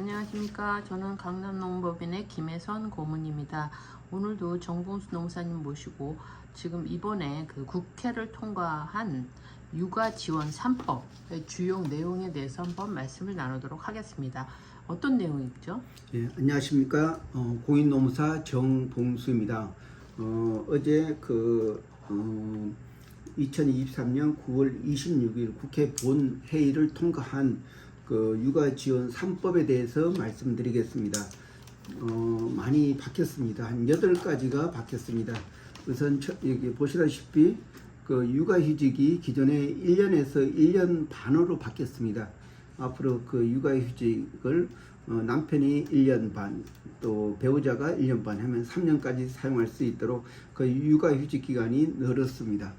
안녕하십니까. 저는 강남농법인의 김혜선 고문입니다. 오늘도 정봉수 농사님 모시고 지금 이번에 그 국회를 통과한 육아 지원 3법의 주요 내용에 대해서 한번 말씀을 나누도록 하겠습니다. 어떤 내용이죠? 예, 안녕하십니까. 어, 공인노무사 정봉수입니다. 어, 어제 그, 어, 2023년 9월 26일 국회 본회의를 통과한 그 육아 지원 3법에 대해서 말씀드리겠습니다. 어, 많이 바뀌었습니다. 한 8가지가 바뀌었습니다. 우선 첫- 여기 보시다시피 그 육아휴직이 기존에 1년에서 1년 반으로 바뀌었습니다. 앞으로 그 육아휴직을 어, 남편이 1년 반, 또 배우자가 1년 반 하면 3년까지 사용할 수 있도록 그 육아휴직 기간이 늘었습니다.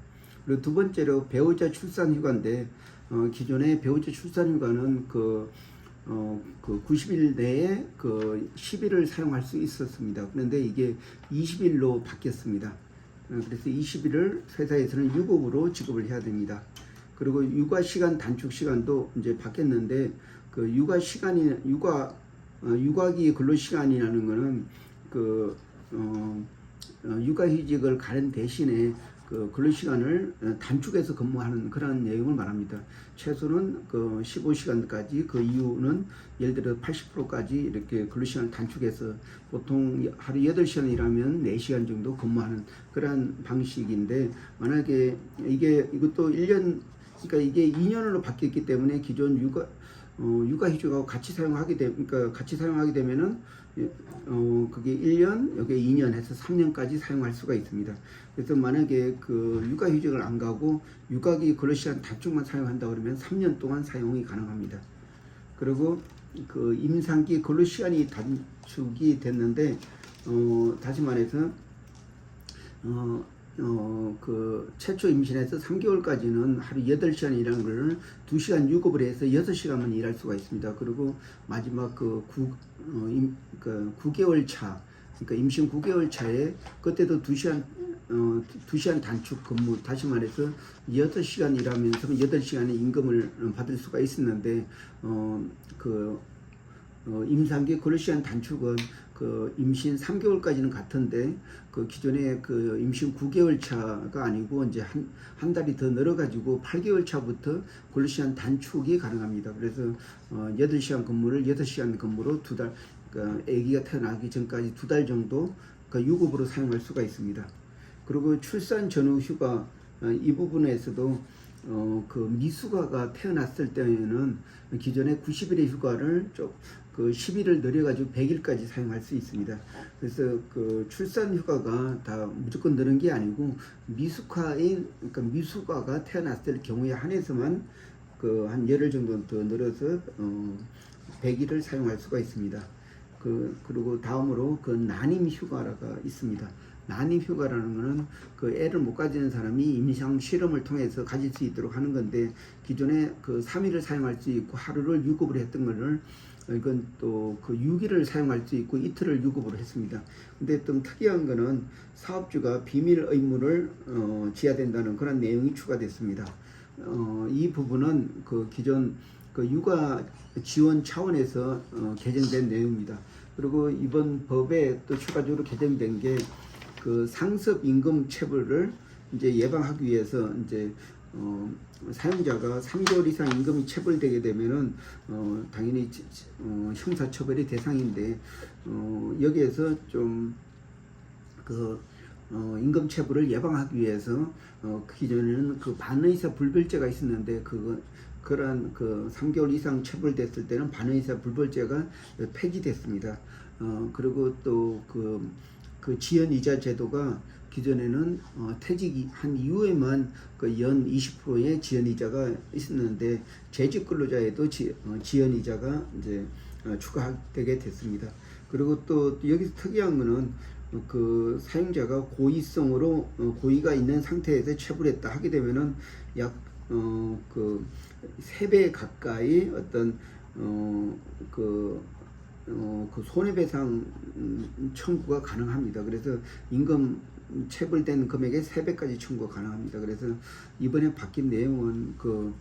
그리고 두 번째로 배우자 출산 휴가인데 어, 기존에 배우자 출산 휴가는 그 어, 그 90일 내에 그 10일을 사용할 수 있었습니다. 그런데 이게 20일로 바뀌었습니다. 어, 그래서 20일을 회사에서는 유급으로 지급을 해야 됩니다. 그리고 육아 시간 단축 시간도 이제 바뀌었는데 그 육아 시간이 육아 어, 육아기 근로 시간이라는 거는 그 어, 어, 육아휴직을 가는 대신에 그 근로 시간을 어, 단축해서 근무하는 그런 내용을 말합니다. 최소는 그 15시간까지 그 이유는 예를 들어 80%까지 이렇게 근로 시간을 단축해서 보통 하루 8시간 일하면 4시간 정도 근무하는 그런 방식인데 만약에 이게 이것도 1년 그러니까 이게 2년으로 바뀌었기 때문에 기존 육아 어, 육아휴직하고 같이 사용하게 되, 그러니까 같이 사용하게 되면은 예, 어, 그게 1년, 여기 2년 해서 3년까지 사용할 수가 있습니다. 그래서 만약에 그 육아휴직을 안 가고 육아기 근로시간 단축만 사용한다 그러면 3년 동안 사용이 가능합니다. 그리고 그 임상기 근로 시간이 단축이 됐는데 어, 다시 말해서 어, 어, 그, 최초 임신해서 3개월까지는 하루 8시간 일하는 거를 2시간 유급을 해서 6시간만 일할 수가 있습니다. 그리고 마지막 그 9, 어, 임, 그 9개월 차, 그러니까 임신 9개월 차에 그때도 2시간, 어, 2시간 단축 근무, 다시 말해서 8시간 일하면서 8시간의 임금을 받을 수가 있었는데, 어, 그, 어, 임상기 근로시간 단축은 그 임신 3개월까지는 같은데 그 기존에 그 임신 9개월 차가 아니고 이제 한, 한 달이 더 늘어가지고 8개월 차부터 근로시간 단축이 가능합니다. 그래서 어, 8시간 근무를 6시간 근무로 두 달, 그 아기가 태어나기 전까지 두 달 정도 그 유급으로 사용할 수가 있습니다. 그리고 출산 전후 휴가 어, 이 부분에서도 어, 그 미숙아가 태어났을 때에는 기존의 90일의 휴가를 좀그 10일을 늘려가지고 100일까지 사용할 수 있습니다. 그래서 그 출산 휴가가 다 무조건 늘은 게 아니고 미숙아인 그러니까 미숙아가 태어났을 경우에 한해서만 그 한 열흘 정도 더 늘어서 어, 100일을 사용할 수가 있습니다. 그 그리고 다음으로 그 난임 휴가가 있습니다. 난임 휴가라는 거는 그 애를 못 가지는 사람이 임상 실험을 통해서 가질 수 있도록 하는 건데 기존에 그 3일을 사용할 수 있고 하루를 유급을 했던 거를 이건 또 그 6일을 사용할 수 있고 이틀을 유급으로 했습니다. 근데 좀 특이한 거는 사업주가 비밀 의무를 어, 지어야 된다는 그런 내용이 추가됐습니다. 어, 이 부분은 그 기존 그 육아 지원 차원에서 어, 개정된 내용입니다. 그리고 이번 법에 또 추가적으로 개정된 게 그 상습 임금 체불을 이제 예방하기 위해서 이제 어, 사용자가 3개월 이상 임금이 체불되게 되면은 어, 당연히 어, 형사처벌의 대상인데 어, 여기에서 좀그 어, 임금 체불을 예방하기 위해서 어, 그 기존에는 그 반의사 불별죄가 있었는데 그거 그러한 그 3개월 이상 체불됐을 때는 반의사 불벌죄가 폐지됐습니다. 어, 그리고 또그 그 지연 이자 제도가 기존에는 어, 퇴직한 이후에만 그 연 20%의 지연 이자가 있었는데 재직 근로자에도 지, 어, 지연 이자가 이제 어, 추가되게 됐습니다. 그리고 또 여기서 특이한 거는 어, 그 사용자가 고의성으로 어, 고의가 있는 상태에서 체불했다 하게 되면은 약어그 세배 가까이 어떤 어그 어, 그 손해배상 음, 청구가 가능합니다. 그래서 임금 체불된 금액의 3배까지 청구가 가능합니다. 그래서 이번에 바뀐 내용은 그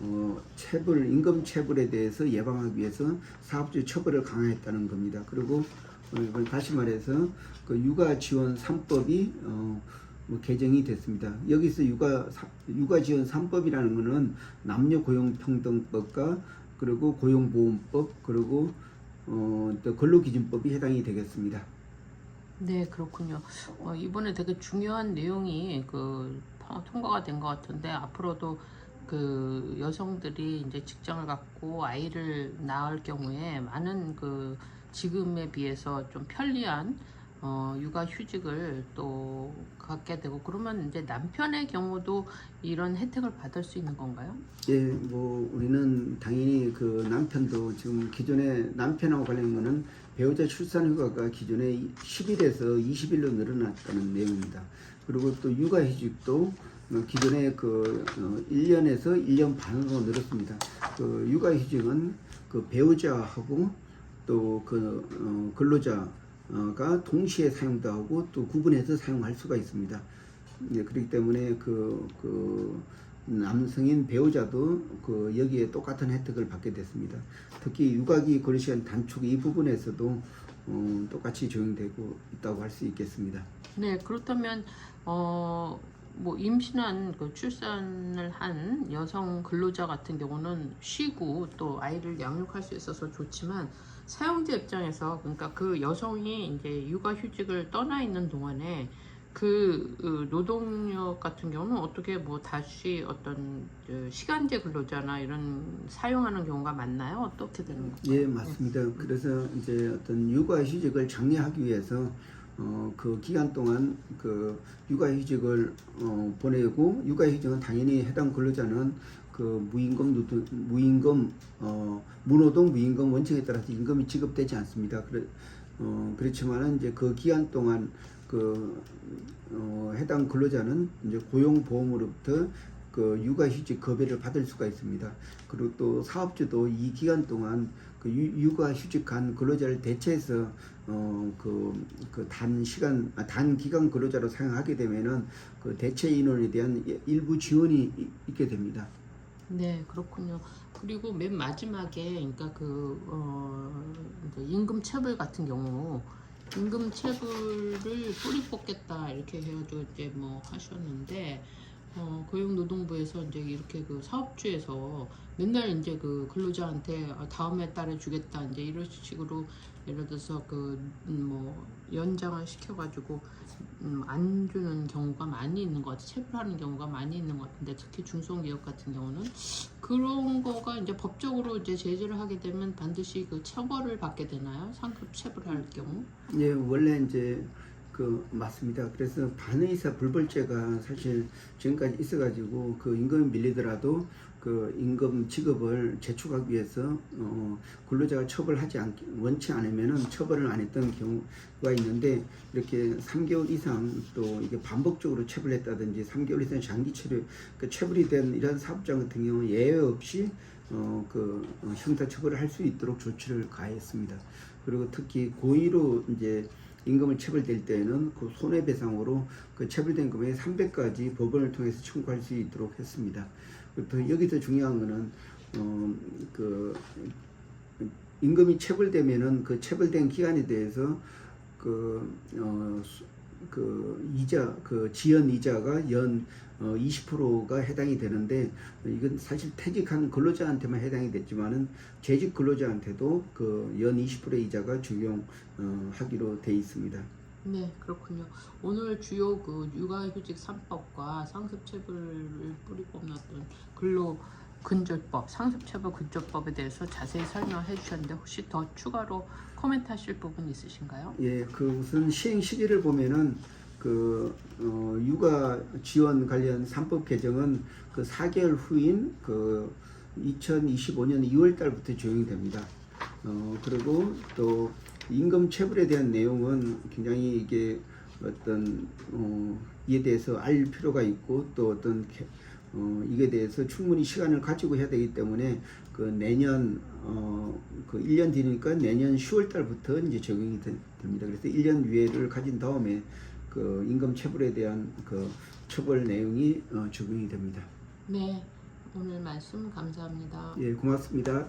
어, 체불 임금 체불에 대해서 예방하기 위해서 사업주 처벌을 강화했다는 겁니다. 그리고 어, 다시 말해서 그 육아 지원 3법이 어, 뭐 개정이 됐습니다. 여기서 육아 사- 육아 지원 3법이라는 것은 남녀 고용 평등법과 그리고 고용보험법 그리고 어, 또 근로기준법이 해당이 되겠습니다. 네, 그렇군요. 어, 이번에 되게 중요한 내용이 그 통- 통과가 된 것 같은데 앞으로도 그 여성들이 이제 직장을 갖고 아이를 낳을 경우에 많은 그 지금에 비해서 좀 편리한 어, 육아 휴직을 또 갖게 되고 그러면 이제 남편의 경우도 이런 혜택을 받을 수 있는 건가요? 예, 뭐 우리는 당연히 그 남편도 지금 기존에 남편하고 관련된 거는 배우자 출산 휴가가 기존에 10일에서 20일로 늘어났다는 내용입니다. 그리고 또 육아 휴직도 어, 기존에 그 어, 1년에서 1년 반으로 늘었습니다. 그 육아 휴직은 그 배우자하고 또그 어, 근로자 가 동시에 사용도 하고 또 구분해서 사용할 수가 있습니다. 예, 그렇기 때문에 그, 그 남성인 배우자도 그 여기에 똑같은 혜택을 받게 됐습니다. 특히 육아기 근로시간 단축 이 부분에서도 어, 똑같이 적용되고 있다고 할 수 있겠습니다. 네, 그렇다면 어, 뭐 임신한 그 출산을 한 여성 근로자 같은 경우는 쉬고 또 아이를 양육할 수 있어서 좋지만 사용자 입장에서 그러니까 그 여성이 이제 육아휴직을 떠나 있는 동안에 그 어, 노동력 같은 경우는 어떻게 뭐 다시 어떤 그 시간제 근로자나 이런 사용하는 경우가 많나요? 어떻게 되는 건가요? 예, 맞습니다. 그래서 이제 어떤 육아휴직을 장려하기 위해서 어, 그 기간 동안 그 육아휴직을 어, 보내고 육아휴직은 당연히 해당 근로자는 그 무임금 노동, 무임금 어, 무노동 무임금 원칙에 따라서 임금이 지급되지 않습니다. 그래, 어, 그렇지만은 이제 그 기간 동안 그 어, 해당 근로자는 이제 고용보험으로부터 그 육아휴직 급여를 받을 수가 있습니다. 그리고 또 사업주도 이 기간 동안 그 유- 육아휴직한 근로자를 대체해서 어그그 단 시간 아, 단 기간 근로자로 사용하게 되면은 그 대체 인원에 대한 일부 지원이 이- 있게 됩니다. 네, 그렇군요. 그리고 맨 마지막에, 그러니까 그, 어, 임금 체불 같은 경우, 임금 체불을 뿌리 뽑겠다, 이렇게 해가지고 이제 뭐 하셨는데, 어, 고용노동부에서 이제 이렇게 그 사업주에서 맨날 이제 그 근로자한테 아, 다음에 달에 주겠다, 이제 이런 식으로 예를 들어서 그, 음, 뭐, 연장을 시켜가지고, 음, 안 주는 경우가 많이 있는 것 같아요. 체불하는 경우가 많이 있는 것 같은데, 특히 중소기업 같은 경우는 그런 거가 이제 법적으로 이제 제재를 하게 되면 반드시 그 처벌을 받게 되나요? 상급 체불할 경우? 예, 원래 이제 그 맞습니다. 그래서 반의사 불벌죄가 사실 지금까지 있어가지고 그 임금이 밀리더라도 그 임금 지급을 재촉하기 위해서 어 근로자가 처벌하지 않 원치 않으면은 처벌을 안 했던 경우가 있는데 이렇게 3개월 이상 또 이게 반복적으로 체불했다든지 3개월 이상 장기 체류 그 체불이 된 이런 사업자 같은 경우 예외 없이 어그 형사 처벌을 할 수 있도록 조치를 가했습니다. 그리고 특히 고의로 이제 임금을 체불될 때에는 그 손해배상으로 그 체불된 금액의 300까지 법원을 통해서 청구할 수 있도록 했습니다. 또 여기서 중요한 거는 어 그 임금이 체불되면은 그 체불된 기간에 대해서 그, 어, 수- 그 이자, 그 지연 이자가 연 어, 20%가 해당이 되는데 이건 사실 퇴직한 근로자한테만 해당이 됐지만은 재직 근로자한테도 그 연 20%의 이자가 적용하기로 돼 있습니다. 네, 그렇군요. 오늘 주요 그 육아휴직 3법과 상습체불을 뿌리 뽑았던 근로 근절법, 상습체불 근절법에 대해서 자세히 설명해 주셨는데 혹시 더 추가로 코멘트 하실 부분 있으신가요? 예, 그 우선 시행 시기를 보면은 그 어, 육아 지원 관련 3법 개정은 그 4개월 후인 그 2025년 2월 달부터 적용이 됩니다. 어, 그리고 또 임금 체불에 대한 내용은 굉장히 이게 어떤 어, 이에 대해서 알 필요가 있고 또 어떤 개- 어, 이게 대해서 충분히 시간을 가지고 해야 되기 때문에 그 내년 어, 그 1년 뒤니까 내년 10월 달부터 이제 적용이 되- 됩니다. 그래서 1년 유예를 가진 다음에 그 임금 체불에 대한 그 처벌 내용이 어, 적용이 됩니다. 네, 오늘 말씀 감사합니다. 예, 고맙습니다.